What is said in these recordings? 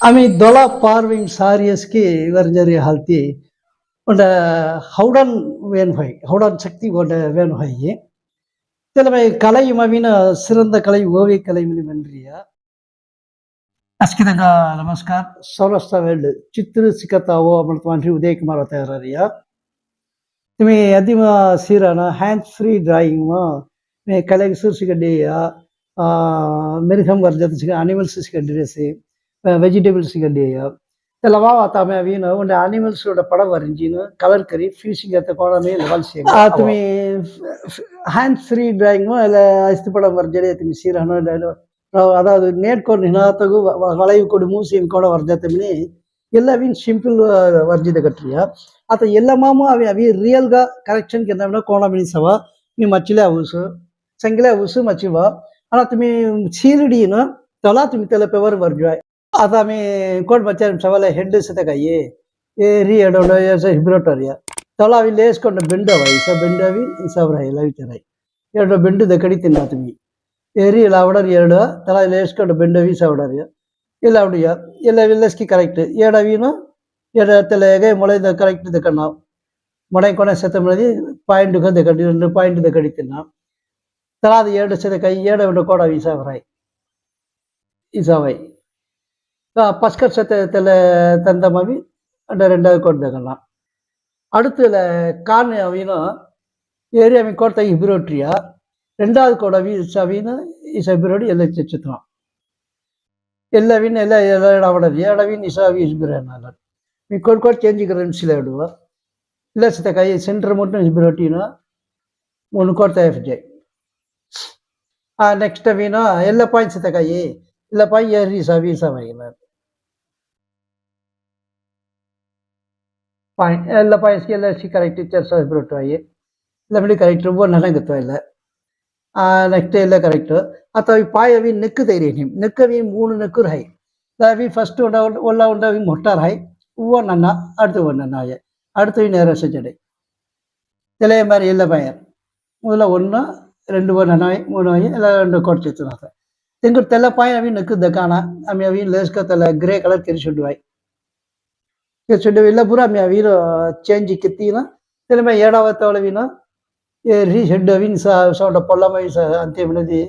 आम्ही दोला पारविंग सारियसकी इवरंजरी हालती ಒಂಡ ಹೌಡನ್ ವೇನ್ ಹೊಯ್ ಹೌಡನ್ ಶಕ್ತಿ ಒಂಡ ವೇನ್ ಹೊಯ್ ಕೆಲವೇ ಕಲೈ ಮವಿನ ಸಿರಂದ ಕಲೈ ಓವಿ ಕಲೈ ಮನಿ ಮನ್ರಿಯ ಅಸ್ಕಿದಂಗ ನಮಸ್ಕಾರ ಸೌರಸ್ತ ವೆಲ್ಡ್ ಚಿತ್ರ ಸಿಕ್ಕತ್ತಾವೋ ಮಲ್ತಮಾನ್ರಿ ಉದಯ್ ಕುಮಾರ್ ತಯಾರಿಯ ನಿಮಗೆ ಅದಿಮ ಸೀರನ ಹ್ಯಾಂಡ್ಸ್ ಫ್ರೀ ಡ್ರಾಯಿಂಗ್ ಮೇ ಕಲೆಗೆ ಸೂರ್ಸಿಗಡ್ಡಿಯ ಮಿರ್ಹಂ ವರ್ಜತ ಸಿಗ ಅನಿಮಲ್ಸ್ ಸಿಗಡ್ಡಿ ರೇಸಿ വെജിറ്റബിൾസിൻ്റെയോ ഇതെല്ലാം വാത്താമേ അവീന് ഉണ്ട് ആനിമൽസിലൂടെ പടം വരഞ്ചിന് കളർ കറി ഫിനിഷിംഗ് അത്ത കോണമേ ലെവൽ ചെയ്യും ആ തുമി ഹാൻഡ് ഫ്രീ ഡ്രായിങ്ങോ അല്ല അസ്തു പടം വർജനെ തുമി സീരഹണോ ഇല്ലല്ലോ അതായത് നേർക്കോട് ഹിനാത്തകു വളയു കൊടി മൂസിയും കോണ വർജത്തമിനി ಎಲ್ಲವಿನ್ ಸಿಂಪಲ್ ವರ್ಜಿದ ಕಟ್ರಿಯ ಆತ ಎಲ್ಲ ಮಾಮು ಅವಿ ಅವಿ ರಿಯಲ್ ಗ ಕರೆಕ್ಷನ್ ಕಿಂದ ಕೋಣ ಮಿನಿಸವ ಮೀ ಮಚ್ಚಿಲೆ ಹೌಸು ಸಂಗಿಲೆ ಹೌಸು ಮಚ್ಚಿವ ಅಣ್ಣ ತುಮಿ ಸೀರಡಿನ ತಲಾ ತುಮಿ ತಲೆ ಪೆವರ್ ವರ್ಜಾಯ್ आता आम्ही कोण ಮಚ್ಚೆ ಹೆಡ್ ಸತಕಾಯಿ ಏರಿ ಎಡೋಡ ಹಿಬ್ರೋಟೋರಿಯ ತೊಲ ಇಲ್ಲಿ ಲೇಸ್ಕೊಂಡು ಬೆಂಡವ ಈ ಸ ಬೆಂಡವಿ ಈ ಸಾವಿರ ಎಲ್ಲ ವಿಚಾರ ಎರಡು ಬೆಂಡು ದಕಡಿ ತಿನ್ನ ತುಮಿ ಏರಿ ಇಲ್ಲ ಅವಡರ್ ಎರಡು ತಲ ಲೇಸ್ಕೊಂಡು ಬೆಂಡವಿ ಸಾವಿಡರಿಯ ಇಲ್ಲ ಅವಡಿಯ ಇಲ್ಲ ವಿಲ್ಲಸ್ಕಿ ಕರೆಕ್ಟ್ ಎಡವಿನೂ ಎಡ ತಲೆಗೆ ಮೊಳೆದ ಕರೆಕ್ಟ್ ದಕ್ಕಣ್ಣ ಮೊಳೆ ಕೊನೆ ಸತ ಮಳದಿ ಪಾಯಿಂಟ್ ದಕ್ಕಡಿ రెండు పాయింట్ ದಕ್ಕಡಿ ತಿನ್ನ ತಲಾದ ಎರಡು ಸತ ಕೈ ಎರಡು ಬಿಡ ಕೋಡವಿ ಸಾವಿರ ಈ ಸಾವೈ ಪಸ್ಕರ್ಷ ತಲೆ ತಂದ ಮಾವಿ ಅಂಡ ರೆಂಡಾவது ಕೊಡ್ದಾಗಲ್ಲ அடுத்ததுல கான் அவினும் ஏரியா மீன் கோட்டை இபிரோட்ரியா ரெண்டாவது கோட அவி சவின்னு இசபிரோடு எல்லை சித்திரம் ಎಲ್ಲವಿನ ಎಲ್ಲ ಎಲ್ಲ ಅವಡವಿ ಎಡವಿನ ಇಸಾವಿ ಇಸ್ಬಿರೇನಲ್ಲ ಮೀ ಕೊಟ್ಟು ಕೊಟ್ಟು ಚೇಂಜಿಗ್ರೆ ಸಿಲ ಇಡುವ ಇಲ್ಲ ಸಿತಕ ಈ ಸೆಂಟ್ರ್ ಮುಟ್ಟು ಇಸ್ಬಿರೋಟಿನ ಮುನ್ ಕೊಡ್ತಾ ಎಫ್ ಜೆ ಆ ನೆಕ್ಸ್ಟ್ ಅವಿನ ಎಲ್ಲ ಪಾಯಿಂಟ್ ಸಿತಕ ಈ ಇಲ್ಲ ಪಾಯಿಂಟ್ ಏರಿ ಸಾವಿ ಸಾವಾಗಿಲ್ಲ ಎಲ್ಲ ಪಾಯಸಿಗೆಲ್ಲ ಕರೆಕ್ಟ್ ಟೀಚರ್ಸ್ ಆಗಿ ಇಲ್ಲ ಕರೆಕ್ಟ್ ரொம்ப நல்லங்கத்துவம் இல்லை நெக்ஸ்ட் இல்லை கரெக்டு. அத்தவி பாயவின் நெக்கு தைரியம் நெக்கவின் மூணு நெக்குர் ஹை தவி ஃபஸ்ட்டு உண்ட ஒல்லா உண்டவி மொட்டார் ஹை ஒவ்வொரு நன்னா அடுத்து ஒன்று நாய அடுத்தவி நேரம் செஞ்சடை. இளைய மாதிரி இல்லை பயர். முதல்ல ஒன்று ரெண்டு ஒன்று நாய் மூணு நாய் எல்லாம் ரெண்டு குறைச்சி வச்சுனாங்க திங்கு தெல்ல பாயவின் நெக்கு தக்கானா அம்மியாவின் லேஸ்க தெல்ல கிரே கலர் தெரிச்சுடுவாய் ಕಲರ್ ಕೆರಿಸಿಡ್ಡು ಬಾಯ್ ಕೆರಿಸಿಡ್ಡು ಇಲ್ಲ ಪೂರ ಆಮೆ ಅವಿನ ಚೇಂಜ್ ಕಿತ್ತಿನ ತೆಲ ಏಡಾವತ್ತವಳವಿನ ರಿ ಹೆಡ್ ಅವಿನ ಸೌಂಡ ಪೊಲ್ಲಮೈ ಸ ಅಂತ್ಯಮಿನದಿ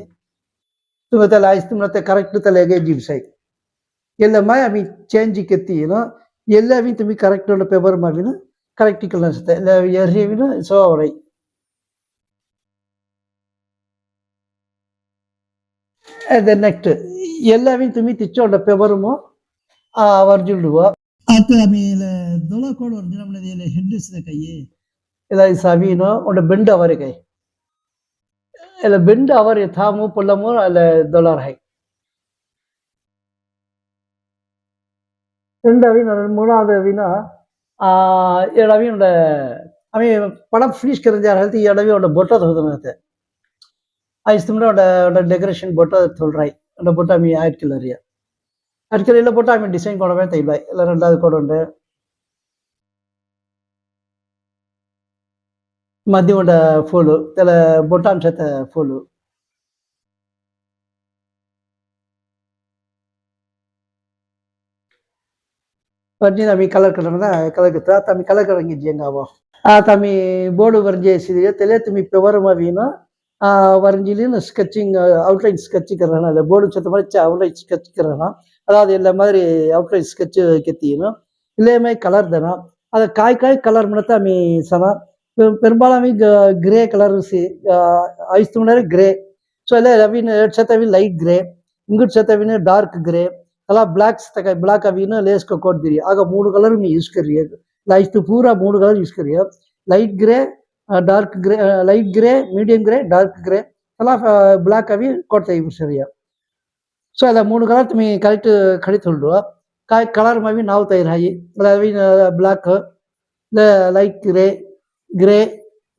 ತುಂಬ ತೆಲ ಆಯ್ತು ತುಂಬ ಕರೆಕ್ಟ್ ತಲೆಗೆ ಜಿಡ್ಸಾಯ್ ಎಲ್ಲ ಮಾಯ ಅವಿ ಚೇಂಜ್ ಕಿತ್ತಿನ ಎಲ್ಲ ಅವಿ ತುಮಿ ಕರೆಕ್ಟ್ ಉಂಡ ಪೇಪರ್ ಮಾವಿನ ಕರೆಕ್ಟಿಕಲ್ ಅನ್ಸುತ್ತೆ ಎಲ್ಲ ಎರ್ರಿ ಅವಿನ ಸೊ ಅವರೈ and then next ಎಲ್ಲವಿನ್ ತುಮಿ ತಿಚ್ಚೋಂಡ ಪೆಬರುಮು ಆ ವರ್ಜುಲ್ಡುವ ආත්මීල දොලකොඩ වර්ජනම්න දේල හෙඩ්ඩිසිදකයේ එදයි සවීනෝ அவர் බෙන්ඩ අවරකයි එල බෙන්ඩ අවර යථාමූ පොල්ලමුව අල දොලාරහයි ரெண்டாவது மூணாவது வினா ஏழாவையும் அவன் படம் ஃபினிஷ் கரைஞ்சார்கள் ஏழாவையோட பொட்டா சொல்லுறது ஐஸ்தம்னோட டெக்கரேஷன் பொட்டா சொல்கிறாய் அந்த பொட்டா மீ ஆயிரத்தி கிலோ அடிக்கடியில் போட்டு அவன் டிசைன் கூடவே தெரியல இல்லை ரெண்டாவது கூட உண்டு ಮದ್ಯೊಂಡ ಫೂಲು ತಲೆ ಬೊಟ್ಟಾಂಶ ಫೂಲು ಬರ್ಜಿ ತಮ್ಮಿ ಕಲರ್ ಕಟ್ಟಂಗ ಕಲರ್ ಕಟ್ಟ ತಮ್ಮಿ ಕಲರ್ ಕಟ್ಟಂಗೆ ಜೇಂಗಾವ ಆ ತಮ್ಮಿ ಬೋರ್ಡು ವರ್ಜೇಸಿದೆಯೋ ತಲೆ ತುಮ್ಮಿ ಪೆವರ್ ಮವಿನ ಆ ವರ್ಜಿಲಿನ ಸ್ಕೆಚಿಂಗ್ ಔಟ್ಲೈನ್ ಸ್ಕೆಚ್ ಕರೋಣ ಅಲ್ಲ ಬೋರ್ಡು ಜೊತೆ ಮರಚ ಔಟ್ಲೈನ್ ಸ್ಕೆಚ್ ಕರೋಣ அதாவது இல்லை மாதிரி அவுட்லைன் ஸ்கெட்சு கெத்தியணும் இல்லையுமே கலர் தானோ அதை காய் காய் கலர் மட்டும் அம்மி சனா பெரும்பாலும் கிரே கலர் ஐஸ் மணி கிரே ಸೊ ಎಲ್ಲ ರವಿನ ಎರಡು ಸತ ಅವಿನ ಲೈಟ್ ಗ್ರೇ ಇಂಗುಟ್ ಸತ ಅವಿನ ಡಾರ್ಕ್ ಗ್ರೇ ಎಲ್ಲ ಬ್ಲ್ಯಾಕ್ಸ್ ತಕ ಬ್ಲ್ಯಾಕ್ ಅವಿನ ಲೇಸ್ ಕೊಡ್ತೀರಿ ಆಗ ಮೂರು ಕಲರ್ ಮೀ ಯೂಸ್ ಕರಿ ಲೈಟ್ ಪೂರಾ ಮೂರು ಕಲರ್ ಯೂಸ್ ಕರಿ light grey dark grey light grey medium grey dark grey ಎಲ್ಲ ಬ್ಲ್ಯಾಕ್ ಅವಿ ಕೊಡ್ತಾ ಇವು ಸರಿಯ ஸோ அதில் மூணு கலர் ಸೊ ಅದ ಮೂರು ಕಲರ್ ತುಮಿ ಕರೆಕ್ಟ್ ಕಡಿತುಂಡು ಕಲರ್ ಮವಿ ನಾವು ತೈರ್ இல்லை லைட் ಬ್ಲಾಕ್ ಲೈಟ್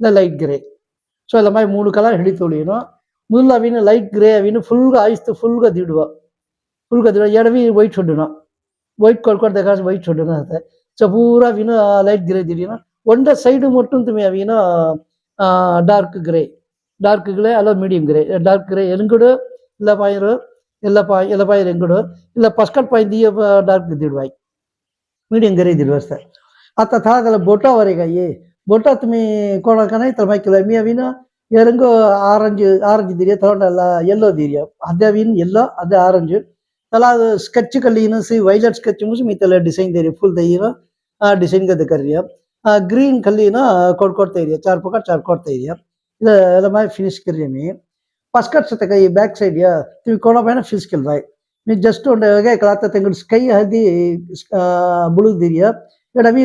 இல்லை லைட் ಲೈಟ್ ஸோ ಸೊ மாதிரி மூணு கலர் ಕಲರ್ ಹಿಡಿತುಳಿನು முதல்ல அவனு லைட் கிரே அவனு ஃபுல்கா ஐஸ்து ஃபுல் திடுவா ஃபுல்கா திடுவா இடவே ஒயிட் சொண்டுனா ஒயிட் கொள்கொண்டு தேக்காசு ஒயிட் சொண்டுனா அது. ஸோ பூரா அவனு லைட் கிரே திடீர்னா ஒன்ற சைடு மட்டும் துமே அவனு டார்க் கிரே டார்க் கிரே அல்ல மீடியம் கிரே டார்க் கிரே எலுங்குடு இல்லை பயிரும் ఎల్లపాయ ఎల్లపాయ రంగుడు ఇలా పస్కట్ పై దియ డార్క్ దిడువాయి మీడియం గరీ దిడువస్తా అత్త తాగల బొట్టా వరేగాయి బొట్టా తుమి కోడకనే తలమైకిల మీ అవిన ఎరంగు ఆరెంజ్ ఆరెంజ్ దిరియ తలొండల్ల ఎల్లో దిరియ అద్యావిన్ ఎల్లో అదే ఆరెంజ్ తల స్కెచ్ కలీన సి వైలెట్ స్కెచ్ ముసి మీ తల డిజైన్ దేరి ఫుల్ దయ్యవ ಆ ಡಿಸೈನ್ ಗದ ಕರಿಯ ಆ ಗ್ರೀನ್ ಕಲ್ಲಿನ ಕೊಡ್ಕೊಡ್ತಾ ಇದೆಯಾ ಚಾರ್ ಪಕ್ಕ ಚಾರ್ ಕೊಡ್ತಾ ಇದೆಯಾ ಇಲ್ಲ ಎಲ್ಲ ಮಾಡಿ ಫಿನಿಶ್ ಕರಿಯಮಿ ಫಸ್ಟ್ ಕಟ್ಸುತ್ತೆ ಈ ಬ್ಯಾಕ್ ಸೈಡ್ಯ ನೀವು ಕೊಡೋ ಪೈನ ಫಿಸಿಕಲ್ ಬಾಯ್ ನೀವು ಜಸ್ಟ್ ಒಂದು ಹಾಗೆ ಕ್ಲಾತ್ ತೆಗೆದು ಕೈ ಹಲ್ದಿ ಬುಳುಗ್ದಿರಿಯ ಇಡ ಅವಿ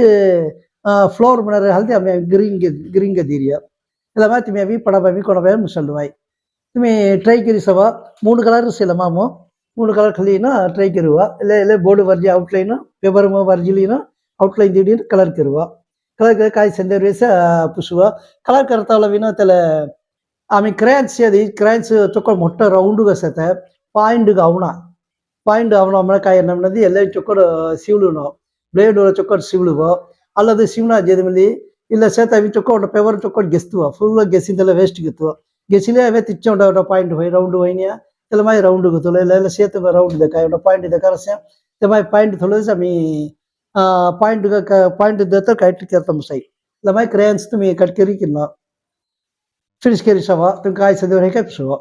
ಫ್ಲೋರ್ ಮನರ ಹಲ್ದಿ ಆಮೆ ಗ್ರಿಂಗ್ ಗ್ರಿಂಗ್ ದೀರಿಯ ಇಲ್ಲ ಮಾತಿ ಮೇ ಅವಿ ಪಡ ಬಾಯಿ ಕೊಡ ಬಾಯಿ ಮುಸಲ್ ಬಾಯಿ ನಿಮಿ ಟ್ರೈ ಕಿರಿಸವ ಮೂರು ಕಲರ್ ಸಿಲ್ಲ ಮಾಮು ಮೂರು ಕಲರ್ ಕಲೀನ ಟ್ರೈ ಕಿರುವ ಇಲ್ಲೇ ಇಲ್ಲೇ ಬೋರ್ಡ್ ವರ್ಜಿ ಔಟ್ಲೈನ್ ಪೇಪರ್ ವರ್ಜಿಲಿನ ಔಟ್ಲೈನ್ ದಿಢೀರ್ ಕಲರ್ ಕಿರುವ ಕಲರ್ ಕಾಯಿ ಸಂದೇಶ ಪುಸುವ ಕಲರ್ ಕರ್ತಾವಲ್ಲ ವಿನ ತಲೆ आम्ही क्रॅन्स येदी क्रॅन्स चೊಕ್ಕ ಮೊಟ್ಟ ರೌಂಡ್ಗ ಸತ ಪಾಯಿಂಟ್ಗ ಅವನ ಪಾಯಿಂಟ್ ಅವನ ಅಮ್ಮನ ಕಾಯಿ ನಮ್ಮನದಿ ಎಲ್ಲ ಚೊಕ್ಕ ಸಿವಳುನು ಬ್ಲೇಡ್ ಚೊಕ್ಕ ಸಿವಳುವ ಅಲ್ಲದ ಸಿವನ ಜೇದಮಲ್ಲಿ ಇಲ್ಲ ಸೇತ ಅವಿ ಚೊಕ್ಕ ಒಂದು ಪೆವರ್ ಚೊಕ್ಕ ಗೆಸ್ತುವ ಫುಲ್ ಗೆಸ್ಸಿಂದೆಲ್ಲ ವೇಸ್ಟ್ ಗಿತ್ತು ಗೆಸಿಲೆ ಅವೇ ತಿಚ್ಚೊಂಡ ಪಾಯಿಂಟ್ ಹೋಯ್ ರೌಂಡ್ ಹೋಯ್ನಿಯ ತೆಲಮಾಯಿ ರೌಂಡ್ ಗೊತ್ತಲ್ಲ ಇಲ್ಲ ಎಲ್ಲ ಸೇತ ರೌಂಡ್ ಇದಕ್ಕ ಒಂದು ಪಾಯಿಂಟ್ ಇದಕ್ಕ ರಸ ತೆಮಾಯಿ ಪಾಯಿಂಟ್ ತೊಲಸ ಅಮಿ ಪಾಯಿಂಟ್ ಪಾಯಿಂಟ್ ದತ್ತ ಕೈಟ್ ಕೇರ್ತಮ್ಮ ಸೈ ತೆಲಮಾಯಿ ಕ್ರೇನ್ಸ್ ತುಮಿ ಕಟ್ಕೆರಿ ಕಿನ್ನ Çelişkili Şava, tüm kayısı diyor hekep Şava.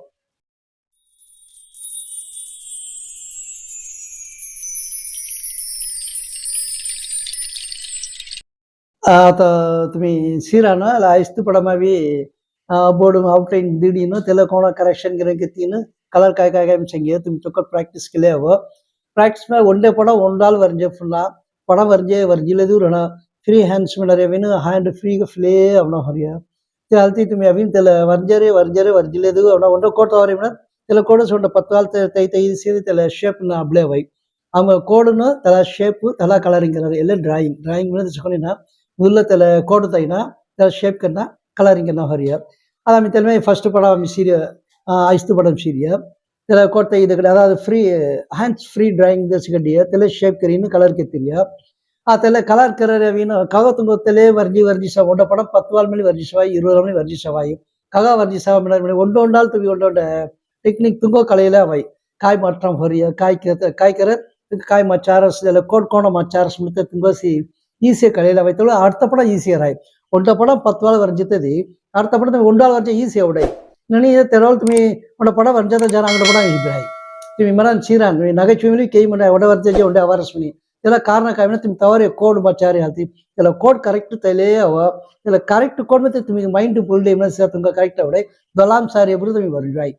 आता तुम्ही सिरानं आला इस्तपडामावी बोर्ड आउटलाईन दिडीनं त्याला कोणा करेक्शन गिरं घेतीनं கலர் காய் காய் காமிச்சாங்க தும் சொக்கர் ப்ராக்டிஸ்க்குள்ளே ஆகும் ப்ராக்டிஸ் மேலே ஒன் டே படம் ஒன் நாள் வரைஞ்சே ஃபுல்லாக படம் வரைஞ்சே வரைஞ்சிலது ஒரு ஃப்ரீ ஹேண்ட்ஸ் மேலே வேணும் ஹேண்டு ஃப்ரீ ஃபிலே அவ்வளோ ஹரியா त्याला ती तुम्ही अभिन त्याला वर्जरे वर्जरे ವರ್ಜಿಲೇದು ಅವನ ಒಂದು கோட்டை ಅವರಿ ಮೇಡಮ್ त्याला ಕೋಡಸ್ பத்து ಪತ್ತಾಲ್ தை ತೈ ಸೇರಿ त्याला ಶೇಪ್ ನ வை அவங்க கோடுன்னு தலா ஷேப்பு தலா கலரிங்கிறாரு எல்லாம் டிராயிங் டிராயிங் வந்து சொன்னீங்கன்னா முதல்ல தலை கோடு தைனா தலை ஷேப் கண்ணா கலரிங் கண்ணா ஹரியா அது அமி தலைமை ஃபஸ்ட்டு படம் சீரிய ஐஸ்து படம் சீரிய தலை கோட்டை இது கிடையாது அதாவது ஃப்ரீ ஹேண்ட்ஸ் ஃப்ரீ டிராயிங் தச்சுக்கண்டியா தலை ஷேப் கரின்னு கலர் கத்திரியா ಅದೆಲ್ಲ ಕಲಾಕರರ ಏನು ಕಗ ತುಂಗೊತ್ತಲೇ ವರ್ಜಿ ವರ್ಜಿಸ ಒಂಡ ಪಡಂ ಪತ್ವಾಲ್ ಮೇಲೆ ವರ್ಜಿಸವಾಯಿ இருபது மணி ವರ್ಜಿಸವಾಯಿ ககா வர்ஜிசா முன்னாடி ஒன்று ஒன்றால் துவி ஒன்றோட டெக்னிக் துங்கோ கலையில அவை. காய் மாற்றம் ஹொரிய காய்க்கிற காய்க்கிற காய் மச்சாரஸ் இதில் கோட்கோண மச்சாரஸ் மித்த துங்கோசி ஈஸியாக கலையில வைத்தவளோ அடுத்த படம் ஈஸியாக ஆய் ஒன்ற படம் பத்து வாழ் வரைஞ்சது அடுத்த படம் ஒன்றால் வரைஞ்ச ஈஸியாக உடை. நீ தெரவால் துமி உன்ட படம் வரைஞ்சா ஜான அந்த படம் இப்ராய் துமி மரம் சீரான் நகைச்சுவையிலும் கேய் மண்டை உட வரைஞ்சே உண்டை அவாரஸ் பண்ணி ಇಲ್ಲ ಕಾರಣ ಕಾರಣ ತಿಮ್ ತವರಿ ಕೋಡ್ ಬಚಾರಿ ಆತಿ ಇಲ್ಲ ಕೋಡ್ ಕರೆಕ್ಟ್ ತೈಲೇ ಅವ ಇಲ್ಲ ಕರೆಕ್ಟ್ ಕೋಡ್ ಮತ್ತೆ ತಿಮಗೆ ಮೈಂಡ್ ಫುಲ್ ಇಮ್ನಸ್ ತುಂಬ ಕರೆಕ್ಟ್ ಅವಡೆ ದೊಲಾಮ್ ಸಾರಿ ಎಬ್ರು ತಮಗೆ ಬರ್ಜಾಯ್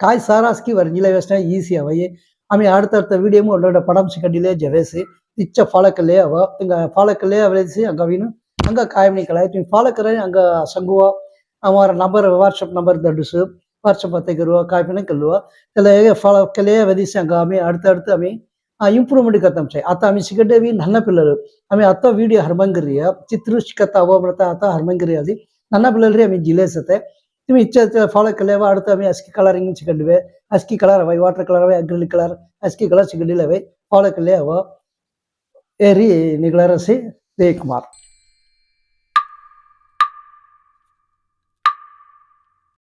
ಕಾಯ್ ಸಾರಾಸ್ಕಿ ವರ್ಜಿಲ ವ್ಯಸನ ಈಸಿ ಅವಯೇ ಆಮೇಲೆ ಅಡ್ತ ಅಡ್ತ ವೀಡಿಯೋಮು ಒಳ್ಳೊಳ್ಳೆ ಪಡಮ್ ಸಿಕ್ಕಂಡಿಲೇ ಜವೇಸಿ ಇಚ್ಚ ಫಾಲಕಲ್ಲೇ ಅವ ಹಿಂಗ ಫಾಲಕಲ್ಲೇ ಅವಲೇಸಿ ಅಂಗವಿನ ಹಂಗ ಕಾಯಮಣಿ ಕಲಾಯ್ ತಿಂಗ್ ಫಾಲಕರ ಹಂಗ ಸಂಗುವ ಅವರ ನಂಬರ್ ವಾಟ್ಸಪ್ ನಂಬರ್ ದಡ್ಡುಸು ವಾಟ್ಸಪ್ ತೆಗಿರುವ ಕಾಯ್ಪಿನ ಕಲ್ಲುವ ಎಲ್ಲ ಹೇಗೆ ಫಾಲಕಲ್ಲೇ ವದಿಸಿ ಹಂಗ ಆಮಿ ಅಡ್ತ ಅಡ್ತ ಆಮಿ ಆ ಇಂಪ್ರೂವ್ಮೆಂಟ್ ಕತ್ತಂಶ ಆತ ಆಮಿ ಸಿಗಡೇವಿ ನನ್ನ ಪಿಲ್ಲರು. ಆಮಿ ಅತ್ತ ವಿಡಿಯೋ ಹರ್ಮಂಗರಿಯ ಚಿತ್ರ ಶಿಕತ್ತ ಅವಮೃತ ಆತ ಹರ್ಮಂಗರಿ ಅಲ್ಲಿ. ನನ್ನ ಪಿಲ್ಲರಿ ಆಮಿ ಜಿಲ್ಲೆ ಸತೆ ತುಂಬ ಇಚ್ಛೆ ಫಾಲೋ ಕಲೇವ ಅಡ್ತ ಆಮಿ ಅಸ್ಕಿ ಕಲರ್ ಹಿಂಗೆ ಅಸ್ಕಿ ಕಲರ್ ವೈ ವಾಟರ್ ಕಲರ್ ವೈ ಅಗ್ರಲಿ ಕಲರ್ ಅಸ್ಕಿ ಕಲರ್ ಸಿಗಂಡಿಲ್ಲ ವೈ ಫಾಲೋ ಕಲೇವ ಏರಿ ನಿಗಳರಸಿ, ಜಯಕುಮಾರ್.